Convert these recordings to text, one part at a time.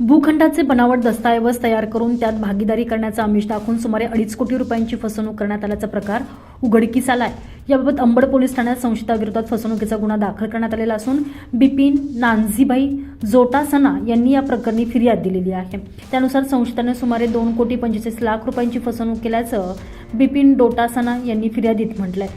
भूखंडाचे बनावट दस्तऐवज तयार करून त्यात भागीदारी करण्याचा आमिष दाखवून सुमारे अडीच कोटी रुपयांची फसवणूक करण्यात आल्याचा प्रकार उघडकीस आलाय याबाबत अंबड पोलीस ठाण्यात संशयिताविरोधात फसवणुकीचा गुन्हा दाखल करण्यात आलेला असून बिपिन नानझीबाई जोटासना यांनी या प्रकरणी फिर्याद दिलेली आहे. त्यानुसार संशयिताने सुमारे दोन कोटी पंचवीस लाख रुपयांची फसवणूक केल्याचं बिपिन डोटासना यांनी फिर्यादीत म्हटलंय.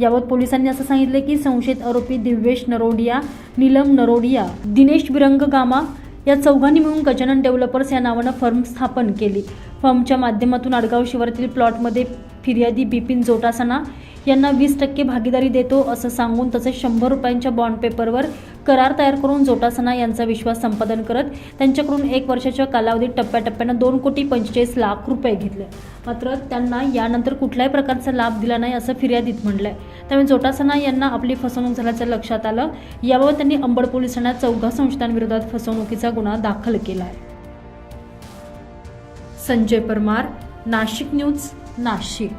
याबाबत पोलिसांनी असं सांगितलं की संशयित आरोपी दिव्येश नरोडिया नीलम नरोडिया दिनेश बिरंग गामा या चौघांनी मिळून गजानन डेव्हलपर्स या नावानं फर्म स्थापन केली. फर्मच्या माध्यमातून आडगाव शिवारातील प्लॉटमध्ये फिर्यादी बिपिन जोटासना यांना वीस टक्के भागीदारी देतो असं सांगून तसेच शंभर रुपयांच्या बॉन्ड पेपरवर करार तयार करून जोटासना यांचा विश्वास संपादन करत त्यांच्याकडून एक वर्षाच्या कालावधीत टप्प्याटप्प्यानं दोन कोटी पंचेचाळीस लाख रुपये घेतले. मात्र त्यांना यानंतर कुठल्याही प्रकारचा लाभ दिला नाही असं फिर्यादीत म्हटलंय. त्यामुळे जोटासना यांना आपली फसवणूक झाल्याचं लक्षात आलं. याबाबत त्यांनी अंबड पोलीस ठाण्यात चौघा संस्थांविरोधात फसवणुकीचा गुन्हा दाखल केला आहे संजय परमार नाशिक न्यूज. नाशिक